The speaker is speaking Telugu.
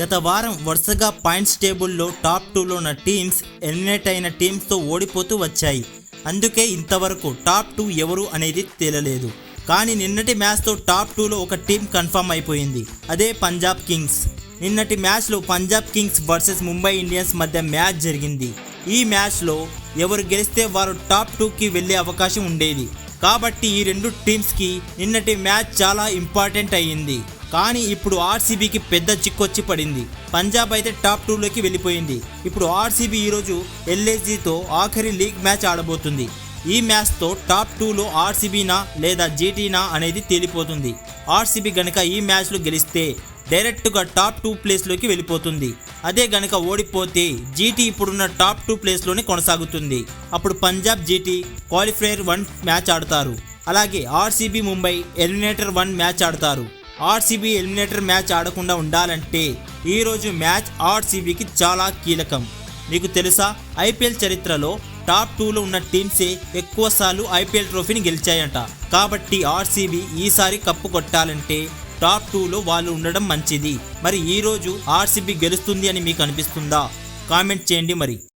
గత వారం వరుసగా పాయింట్స్ టేబుల్లో టాప్ టూలో ఉన్న టీమ్స్ ఎలిమినేట్ అయిన టీమ్స్తో ఓడిపోతూ వచ్చాయి. అందుకే ఇంతవరకు టాప్ టూ ఎవరు అనేది తేలలేదు. కానీ నిన్నటి మ్యాచ్తో టాప్ టూలో ఒక టీం కన్ఫర్మ్ అయిపోయింది. అదే పంజాబ్ కింగ్స్. నిన్నటి మ్యాచ్లో Punjab kings versus Mumbai Indians మధ్య మ్యాచ్ జరిగింది. ఈ మ్యాచ్లో ఎవరు గెలిస్తే వారు టాప్ టూకి వెళ్ళే అవకాశం ఉండేది. కాబట్టి ఈ రెండు టీమ్స్కి నిన్నటి మ్యాచ్ చాలా ఇంపార్టెంట్ అయ్యింది. కానీ ఇప్పుడు ఆర్సీబీకి పెద్ద చిక్కొచ్చి పడింది. పంజాబ్ అయితే టాప్ టూలోకి వెళ్ళిపోయింది. ఇప్పుడు ఆర్సీబీ ఈరోజు ఎల్ఏజీతో ఆఖరి లీగ్ మ్యాచ్ ఆడబోతుంది. ఈ మ్యాచ్తో టాప్ టూలో ఆర్సీబీనా లేదా జీటీనా అనేది తేలిపోతుంది. ఆర్సీబీ గనక ఈ మ్యాచ్లో గెలిస్తే డైరెక్ట్గా టాప్ టూ ప్లేస్లోకి వెళ్ళిపోతుంది. అదే గనక ఓడిపోతే జీటీ ఇప్పుడున్న టాప్ టూ ప్లేస్లోనే కొనసాగుతుంది. అప్పుడు Punjab GT qualifier one match ఆడతారు. అలాగే RCB Mumbai eliminator one match ఆడతారు. ఆర్సీబీ ఎలిమినేటర్ మ్యాచ్ ఆడకుండా ఉండాలంటే ఈరోజు మ్యాచ్ ఆర్సీబీకి చాలా కీలకం. మీకు తెలుసా? ఐపీఎల్ చరిత్రలో టాప్ టూలో ఉన్న టీమ్సే ఎక్కువసార్లు ఐపీఎల్ ట్రోఫీని గెలిచాయంట. కాబట్టి ఆర్సీబీ ఈసారి కప్పు కొట్టాలంటే టాప్ టూలో వాళ్ళు ఉండడం మంచిది. మరి ఈరోజు ఆర్సీబీ గెలుస్తుంది అని మీకు అనిపిస్తుందా? కామెంట్ చేయండి మరి.